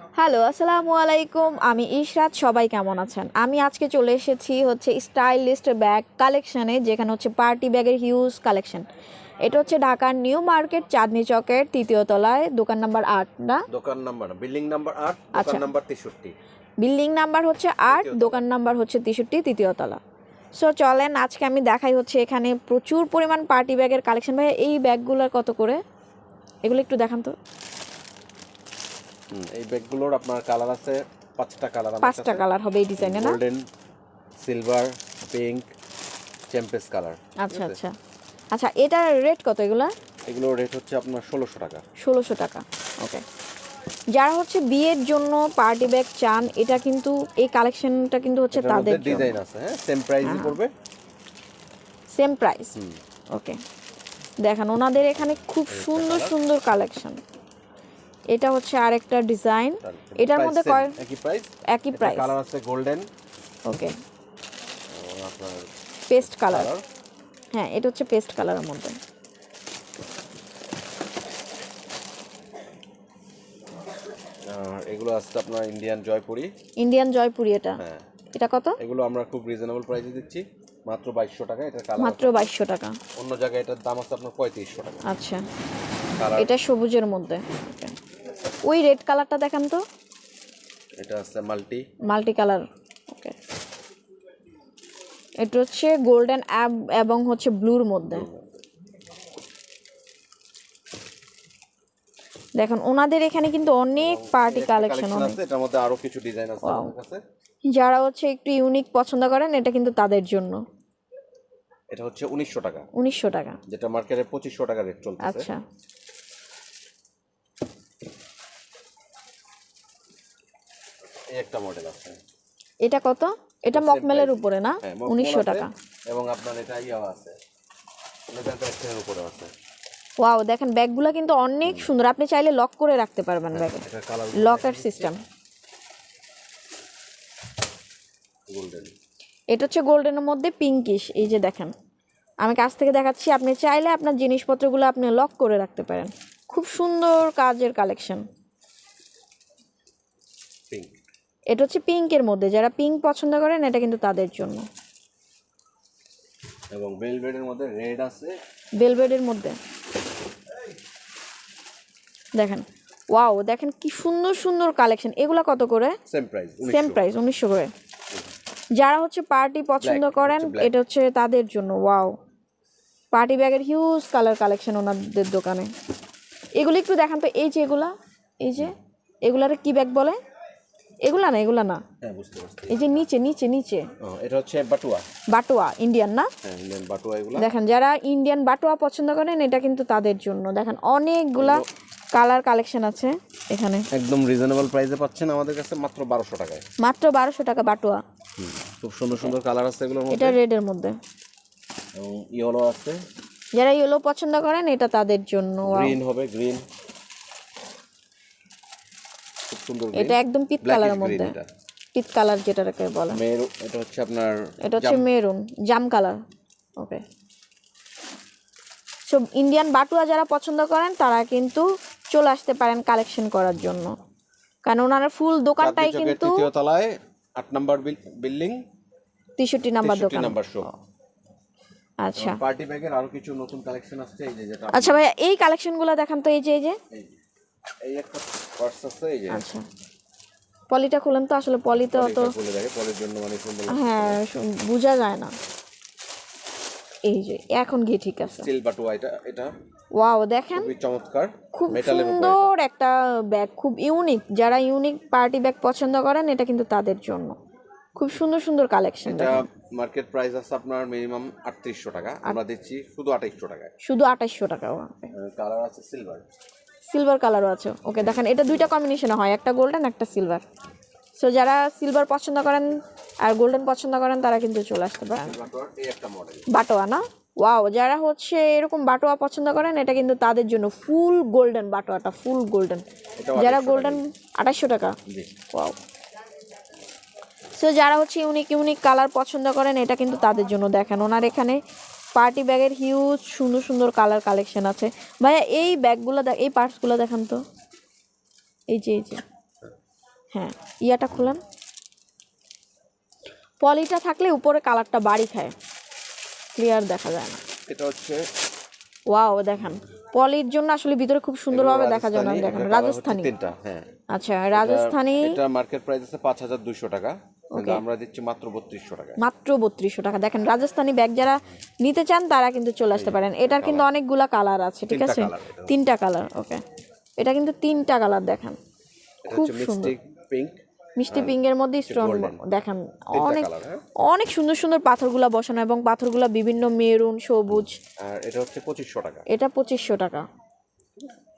Hello আসসালামু আলাইকুম। আমি ইশরাত সবাই কেমন আছেন? আমি আজকে চলে এসেছি হচ্ছে স্টাইলিস্ট ব্যাগ কালেকশনে যেখানে হচ্ছে পার্টি ব্যাগের হিউজ কালেকশন এটা হচ্ছে ঢাকার নিউ মার্কেট চাঁদনি চকের তৃতীয় তলায় দোকান নাম্বার আট না? দোকান নাম্বার বিল্ডিং নাম্বার আট আচ্ছা। দোকান নাম্বার তেষট্টি। বিল্ডিং নাম্বার হচ্ছে আট দোকান নাম্বার হচ্ছে তেষট্টি তৃতীয় তলা। সো চলেন আজকে আমি দেখাই হচ্ছে এখানে প্রচুর পরিমাণ পার্টি ব্যাগের কালেকশন ভাই এই ব্যাগগুলোর কত করে? এগুলো একটু দেখান তো। এই ব্যাগগুলোর আপনার কালার আছে পাঁচটা কালার পাঁচটা কালার হবে এই ডিজাইনে না? Golden silver pink champagne colour আচ্ছা আচ্ছা। আচ্ছা এটার রেট কত এগুলা? এগুলোর রেট হচ্ছে আপনার ষোলোশো টাকা। ষোলোশো টাকা ওকে যারা হচ্ছে বিয়ের জন্য পার্টি ব্যাগ চান এটা কিন্তু এই কালেকশনটা কিন্তু হচ্ছে তাদের ডিজাইন আছে হ্যাঁ? সেম প্রাইসই পড়বে। সেম প্রাইস হুম। ওকে দেখেন ওনাদের এখানে খুব সুন্দর সুন্দর কালেকশন এটা হচ্ছে আরেকটা ডিজাইন। এটার মধ্যে কয় একই প্রাইস একই প্রাইস কালার আছে গোল্ডেন ওকে পেস্ট কালার হ্যাঁ এটা হচ্ছে পেস্ট কালারের মধ্যে। এগুলো আছে আপনার ইন্ডিয়ান জয়পুরি ইন্ডিয়ান জয়পুরি এটা। হ্যাঁ। এটা কত? এগুলো আমরা খুব রিজনেবল প্রাইসে দিচ্ছি। মাত্র বাইশশো টাকা এটা কালার মাত্র বাইশশো টাকা। অন্য জায়গায় এটার দাম আছে আপনার পঁয়ত্রিশশো টাকা। আচ্ছা। এটা সবুজের মধ্যে। Okay. ওই রেড কালারটা দেখান তো। এটা আছে মাল্টি মাল্টি কালার ওকে এটা হচ্ছে গোল্ডেন অ্যাব এবং হচ্ছে ব্লুর মধ্যে। দেখুন ওনাদের এখানে কিন্তু অনেক পার্টি কালেকশন আছে এটার মধ্যে আরও কিছু ডিজাইন আছে আমার কাছে। যারা হচ্ছে একটু ইউনিক পছন্দ করেন এটা কিন্তু তাদের জন্য। এটা হচ্ছে উনিশশো টাকা। উনিশশো টাকা। যেটা মার্কেটে পঁচিশশো টাকা রেট চলতেছে। আচ্ছা। এই একটা মডেল আছে। এটা কত? এটা মকমেলের উপরে না? হ্যাঁ মকমল উনিশশো আছে টাকা। এবং আপনার এটা ইয়া আছে। এটা ব্যাগের উপরে আছে। ওয়াও দেখেন ব্যাগগুলো কিন্তু অনেক সুন্দর। আপনি চাইলে লক করে রাখতে পারবেন ব্যাগে। এটা কালার লকার সিস্টেম গোল্ডেন এটা হচ্ছে গোল্ডেনের মধ্যে পিঙ্কিশ এই যে দেখেন। আমি কাছ থেকে দেখাচ্ছি আপনি চাইলে আপনার জিনিসপত্রগুলো আপনি লক করে রাখতে পারেন। খুব সুন্দর কাজের কালেকশন পিঙ্ক এটা হচ্ছে পিঙ্কের মধ্যে যারা পিঙ্ক পছন্দ করেন এটা কিন্তু তাদের জন্য। এবং বেলভেটের মধ্যে রেড আছে। বেলভেডের মধ্যে। দেখেন ওয়াও দেখেন কি সুন্দর সুন্দর কালেকশন। এগুলো কত করে? সেম প্রাইস সেম প্রাইস উনিশশো করে। যারা হচ্ছে পার্টি পছন্দ করেন এটা হচ্ছে তাদের জন্য ওয়াও। পার্টি ব্যাগের হিউজ কালার কালেকশন ওনাদের দোকানে। এগুলো একটু দেখান তো এই যে এগুলা এই যে এগুলার কি ব্যাগ বলে? এগুলা না এগুলা না। হ্যাঁ বুঝতে পারছি। এই যে নিচে নিচে নিচে। এটা হচ্ছে বাটুয়া। বাটোয়া ইন্ডিয়ান না? হ্যাঁ ইন্ডিয়ান বাটুয়া এগুলো। দেখেন যারা ইন্ডিয়ান বাটোয়া পছন্দ করেন এটা কিন্তু তাদের জন্য। দেখেন অনেকগুলা কালার কালেকশন আছে এখানে। একদম রিজনেবল প্রাইসে পাচ্ছেন আমাদের কাছে মাত্র বারোশো টাকায়। মাত্র বারোশো টাকা বাটোয়া। খুব সুন্দর সুন্দর কালার আছে এগুলোর মধ্যে। এটা রেডের মধ্যে। এবং ইয়েলো আছে। যারা ইয়েলো পছন্দ করেন এটা তাদের জন্য. গ্রিন হবে গ্রিন সুন্দর এটা একদম পিত কালারের মধ্যে। পিত কালার যেটাকে বলে। মেরু এটা হচ্ছে আপনার এটা হচ্ছে মেরুন জাম কালার ওকে সো ইন্ডিয়ান বাটুয়া যারা পছন্দ করেন তারা কিন্তু চলে আসতে পারেন কালেকশন করার জন্য। কারণ ওনারা ফুল দোকানটাই কিন্তু তৃতীয় তলায় আট নাম্বার বিল্ডিং তেষট্টি নাম্বার দোকান। নাম্বার শো আচ্ছা। পার্টি ব্যাগের আরও কিছু নতুন কালেকশন আসছে এই যে যেটা আচ্ছা ভাইয়া এই কালেকশনগুলো দেখান তো এই যে। এই যে। এই একটা পার্স আছে এই যে আচ্ছা। পলিটা খুলেন তো আসলে পলিতে অত এটা বলে দেখে পরের জন্য মানে সুন্দর হ্যাঁ বোঝা যায় না। এই যে এখন গিয়ে ঠিক আছে। স্টিল বাটুয়া এটা এটা ওয়াও দেখেন। খুবই চমৎকার খুব সুন্দর একটা ব্যাগ খুব ইউনিক যারা ইউনিক পার্টি ব্যাগ পছন্দ করেন এটা কিন্তু তাদের জন্য। খুব সুন্দর সুন্দর কালেকশন এটা মার্কেট প্রাইস আছে আপনার মিনিমাম আটত্রিশশো টাকা। আমরা দিচ্ছি শুধু আঠাইশশো টাকায়। শুধু আঠাইশশো টাকা কালার আছে সিলভার সিলভার কালারও আছে। ওকে দেখেন এটা দুইটা কম্বিনেশনে হয় একটা গোল্ডেন একটা সিলভার সো যারা সিলভার পছন্দ করেন আর গোল্ডেন পছন্দ করেন তারা কিন্তু চলে আসতে পারেন। বাটোয়া না? ওয়াও যারা হচ্ছে এরকম বাটোয়া পছন্দ করেন এটা কিন্তু তাদের জন্য ফুল গোল্ডেন বাটোয়াটা ফুল গোল্ডেন যারা গোল্ডেন আঠাশশো টাকা ওয়াও সো যারা হচ্ছে ইউনিক ইউনিক কালার পছন্দ করেন এটা কিন্তু তাদের জন্য দেখেন। ওনার এখানে পার্টি ব্যাগের হিউজ সুন্দর সুন্দর কালার কালেকশন আছে। ভাইয়া এই ব্যাগগুলো দেখ এই পার্টসগুলো দেখান তো। এই যে এই যে। হ্যাঁ ইয়াটা খুলেন। পলিটা থাকলে উপরে কালারটা বাড়ি খায়। ক্লিয়ার দেখা যায় না। এটা হচ্ছে ওয়াও দেখেন। পলির জন্য আসলে ভিতরে খুব সুন্দরভাবে দেখা যায় না দেখেন। রাজস্থানি। তিনটা হ্যাঁ। আচ্ছা রাজস্থানি এটা মার্কেট প্রাইস আছে পাঁচ হাজার দুইশো টাকা। কিন্তু আমরা দিচ্ছি মাত্র বত্রিশশো টাকা মাত্র বত্রিশশো টাকা। দেখেন রাজস্থানি ব্যাগ যারা নিতে চান তারা কিন্তু চলে আসতে পারেন। এটার কিন্তু অনেকগুলা কালার আছে ঠিক আছে। তিনটা কালার ওকে এটা কিন্তু তিনটা কালার দেখেন। খুব সুন্দর। মিষ্টি পিঙ্ক মিষ্টি পিঙ্কের মধ্যে স্টোন দেখেন অনেক হ্যাঁ? অনেক সুন্দর সুন্দর পাথরগুলা বসানো এবং পাথরগুলা বিভিন্ন মেরুন সবুজ। আর এটা হচ্ছে পঁচিশশো টাকা। এটা পঁচিশশো টাকা।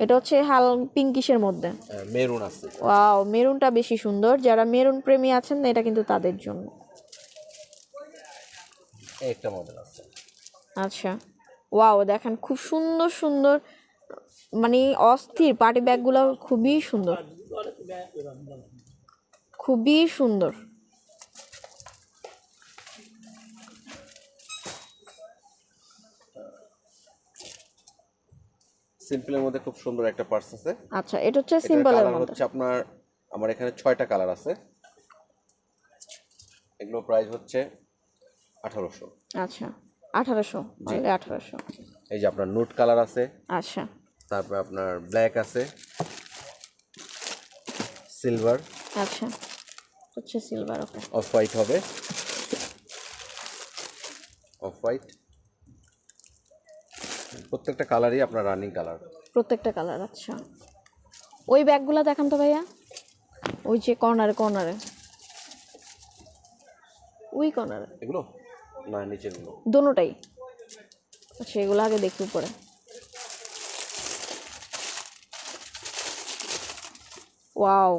এটা হচ্ছে হাল পিঙ্কিশের মধ্যে। মেরুন আছে। ওয়াও মেরুনটা বেশি সুন্দর। যারা মেরুন প্রেমী আছেন না এটা কিন্তু তাদের জন্য। একটা মডেল আছে। আচ্ছা। ওয়াও দেখেন খুব সুন্দর সুন্দর মানে অস্থির পার্টি ব্যাগগুলো খুবই সুন্দর। খুবই সুন্দর। সিম্পলের মধ্যে খুব সুন্দর একটা পার্স আছে। আচ্ছা এটা হচ্ছে সিম্পলের মধ্যে। হচ্ছে আপনার আমার এখানে ছয়টা কালার আছে। এগুলো প্রাইস হচ্ছে আঠারোশো। আচ্ছা আঠারোশো অনলি আঠারোশো। এই যে আপনার নোট কালার আছে। আচ্ছা। তারপর আপনার ব্ল্যাক আছে। সিলভার আচ্ছা হচ্ছে সিলভার ওকে অফ হোয়াইট হবে। অফ হোয়াইট প্রত্যেকটা কালারই আপনার রানিং কালার প্রত্যেকটা কালার আচ্ছা। ওই ব্যাগগুলো দেখান তো ভাইয়া। ওই যে কর্নারে কর্নারে ওই কর্নারে এগুলো? না নিচেরগুলো দোনোটাই। আচ্ছা এগুলো আগে দেখি উপরে। ওয়াও।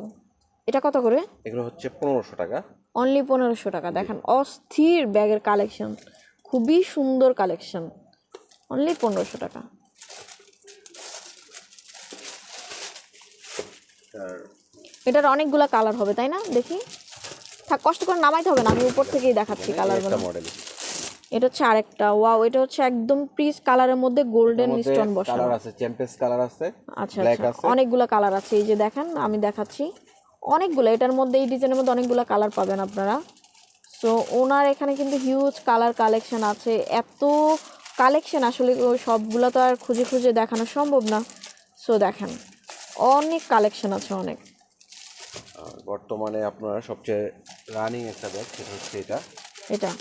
এটা কত করে? এগুলো হচ্ছে পনেরোশো টাকা। অনলি পনেরোশো টাকা। দেখেন অস্থির ব্যাগের কালেকশন খুবই সুন্দর কালেকশন অনলি পনেরোশো টাকা। এটার অনেকগুলো কালার হবে তাই না? দেখি। থাক কষ্ট করে নামাইতে হবে না আমি উপর থেকেই দেখাচ্ছি কালারগুলো। এটা হচ্ছে আরেকটা ওয়াও এটা হচ্ছে একদম পিস কালারের মধ্যে গোল্ডেন স্টোন বসানো। কালার আছে চ্যাম্পিয়ন্স কালার আছে আচ্ছা আচ্ছা আছে। অনেকগুলো কালার আছে এই যে দেখেন আমি দেখাচ্ছি। অনেকগুলো এটার মধ্যে এই ডিজাইনের মধ্যে অনেকগুলো কালার পাবেন আপনারা। সো ওনার এখানে কিন্তু হিউজ কালার কালেকশন আছে এত কালেকশন আসলে সবগুলো তো আর খুঁজে খুঁজে দেখানো সম্ভব না। সো দেখেন অনেক কালেকশন আছে অনেক। বর্তমানে আপনার সবচেয়ে রানিং একটা ব্যাগ সেটা হচ্ছে এটা। এটা।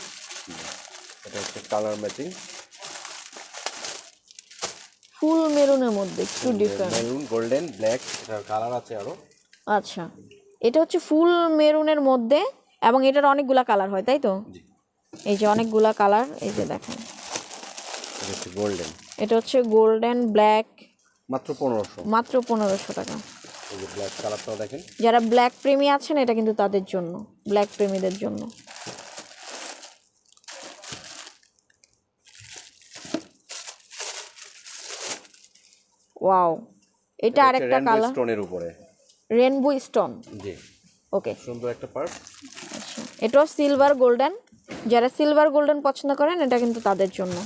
এটা হচ্ছে কালার ম্যাচিং ফুল মেরুনের মধ্যে একটু ডিফারেন্ট মেরুন গোল্ডেন ব্ল্যাক এটার কালার আছে আরও। আচ্ছা এটা হচ্ছে ফুল মেরুনের মধ্যে এবং এটার অনেকগুলা কালার হয় তাই তো? এই যে অনেকগুলা কালার এই যে দেখেন। হচ্ছে গোল্ডেন। এটা হচ্ছে গোল্ডেন ব্ল্যাক। মাত্র পনেরোশো। মাত্র পনেরোশো টাকা। এই যে ব্ল্যাক কালারটাও দেখেন। যারা ব্ল্যাক প্রেমী আছেন এটা কিন্তু তাদের জন্য ব্ল্যাক প্রেমীদের জন্য। ওয়াও এটা আরেকটা কালার। স্টোনের উপরে। রেনবো স্টোন জি। ওকে সুন্দর একটা পার্স আচ্ছা। এটাও সিলভার গোল্ডেন যারা সিলভার গোল্ডেন পছন্দ করেন এটা কিন্তু তাদের জন্য।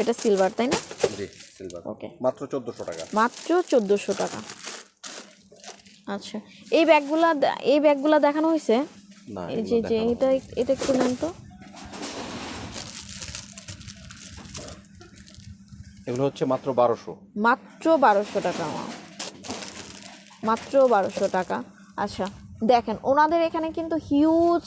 এটা সিলভার তাই না? জি সিলভার ওকে মাত্র চোদ্দোশো টাকা। মাত্র চোদ্দোশো টাকা। আচ্ছা এই ব্যাগগুলা এই ব্যাগগুলা দেখানো হয়েছে? না এই যে যে এটা এটা একটু নেন তো। এগুলো হচ্ছে মাত্র বারোশো। মাত্র বারোশো টাকা মাত্র বারোশো টাকা। আচ্ছা দেখেন ওনাদের এখানে কিন্তু হিউজ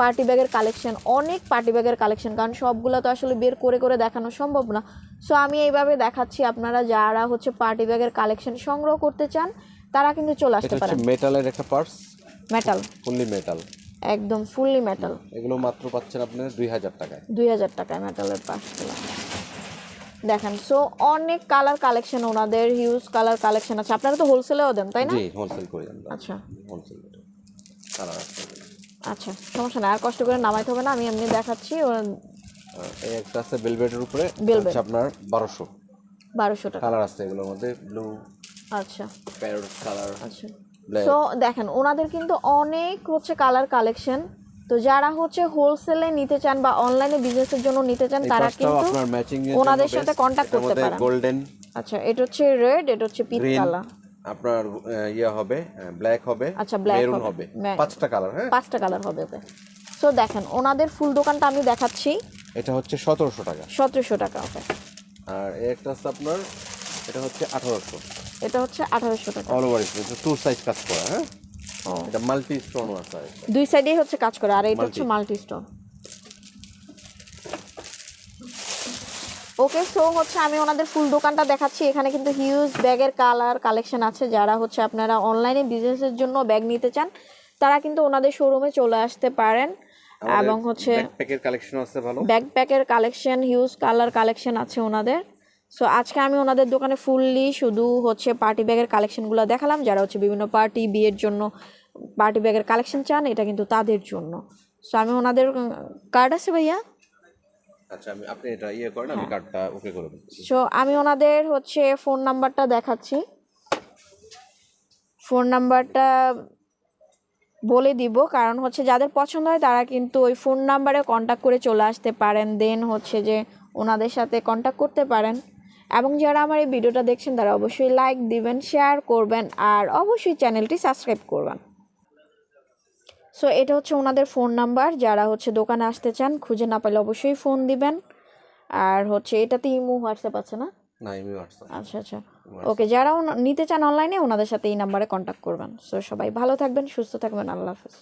পার্টি ব্যাগের কালেকশন অনেক পার্টি ব্যাগের কালেকশন কারণ সবগুলো তো আসলে বের করে করে দেখানো সম্ভব না। সো আমি এইভাবে দেখাচ্ছি আপনারা যারা হচ্ছে পার্টি ব্যাগের কালেকশন সংগ্রহ করতে চান তারা কিন্তু চলে আসতে পারেন। মেটালের একটা পার্স মেটাল ফুললি মেটাল একদম ফুললি মেটাল এগুলো মাত্র পাচ্ছেন আপনি দুই হাজার টাকায়। দুই হাজার টাকায় মেটালের পাশগুলো দেখেন সো অনেক কালার কালেকশন ওনাদের হিউজ কালার কালেকশন আছে। আপনারা তো হোলসেলেও দেন তাই না? জি হোলসেল করে আমরা আচ্ছা। হোলসেল কালার আছে। আচ্ছা সমস্যা না আর কষ্ট করে নামাইতে হবে না আমি এমনি দেখাচ্ছি এই একটা আছে বেলভেটের উপরে। হচ্ছে আপনার বারোশো। বারোশো টাকা। কালার আছে এগুলোর মধ্যে ব্লু আচ্ছা। প্যারট কালার আচ্ছা। তো দেখেন ওনাদের কিন্তু অনেক হচ্ছে কালার কালেকশন তো যারা হচ্ছে হোলসেলে নিতে চান বা অনলাইনে বিজনেসের জন্য নিতে চান তারা কিন্তু ওনাদের সাথে contact করতে পারেন। গোল্ডেন আচ্ছা এটা হচ্ছে রেড এটা হচ্ছে পিঙ্ক কালার আপনার ইয়ে হবে ব্ল্যাক হবে আচ্ছা, black মেরুন হবে। পাঁচটা কালার হ্যাঁ? পাঁচটা কালার হবে ওকে সো দেখেন ওনাদের ফুল দোকানটা আমি দেখাচ্ছি। এটা হচ্ছে সতেরোশো টাকা। সতেরোশো টাকা ওকে আর একটা আছে আপনার এটা হচ্ছে আঠারোশো। এটা হচ্ছে আঠারোশো টাকা। অল ওভার এটা টু সাইজ কাজ করা হ্যাঁ? এটা মাল্টি স্টোন আছে। দুই সাইডেই হচ্ছে কাজ করে আর এটা হচ্ছে মাল্টি স্টোন ওকে সো হচ্ছে আমি ওনাদের ফুল দোকানটা দেখাচ্ছি। এখানে কিন্তু হিউজ ব্যাগের কালার কালেকশন আছে। যারা হচ্ছে আপনারা অনলাইনে বিজনেসের জন্য ব্যাগ নিতে চান তারা কিন্তু ওনাদের শোরুমে চলে আসতে পারেন। এবং হচ্ছে ব্যাকপ্যাকের কালেকশন আছে ভালো। ব্যাকপ্যাকের কালেকশন হিউজ কালার কালেকশন আছে ওনাদের। সো আজকে আমি ওনাদের দোকানে ফুললি শুধু হচ্ছে পার্টি ব্যাগের কালেকশনগুলো দেখালাম। যারা হচ্ছে বিভিন্ন পার্টি বিয়ের জন্য পার্টি ব্যাগের কালেকশন চান এটা কিন্তু তাদের জন্য। সো আমি ওনাদের কার্ড আছে ভাইয়া? আচ্ছা আমি আপনি এটা ইয়ে করেন আমি কার্ডটা ওকে করে দিচ্ছি। সো আমি ওনাদের হচ্ছে ফোন নাম্বারটা দেখাচ্ছি। ফোন নাম্বারটা বলে দিব কারণ হচ্ছে যাদের পছন্দ হয় তারা কিন্তু ওই ফোন নাম্বারে কন্ট্যাক্ট করে চলে আসতে পারেন। দেন হচ্ছে যে ওনাদের সাথে কন্ট্যাক্ট করতে পারেন। এবং যারা আমার এই ভিডিওটা দেখছেন তারা অবশ্যই লাইক দিবেন শেয়ার করবেন আর অবশ্যই চ্যানেলটি সাবস্ক্রাইব করবেন। সো এটা হচ্ছে ওনাদের ফোন নাম্বার যারা হচ্ছে দোকানে আসতে চান খুঁজে না পেলে অবশ্যই ফোন দিবেন। আর হচ্ছে এটাতে ইমো হোয়াটসঅ্যাপ আছে না? না ইমো হোয়াটসঅ্যাপ। আচ্ছা আচ্ছা। ওকে যারা নিতে চান অনলাইনে ওনাদের সাথে এই নাম্বারে কন্ট্যাক্ট করবেন। সো সবাই ভালো থাকবেন সুস্থ থাকবেন আল্লাহ হাফেজ।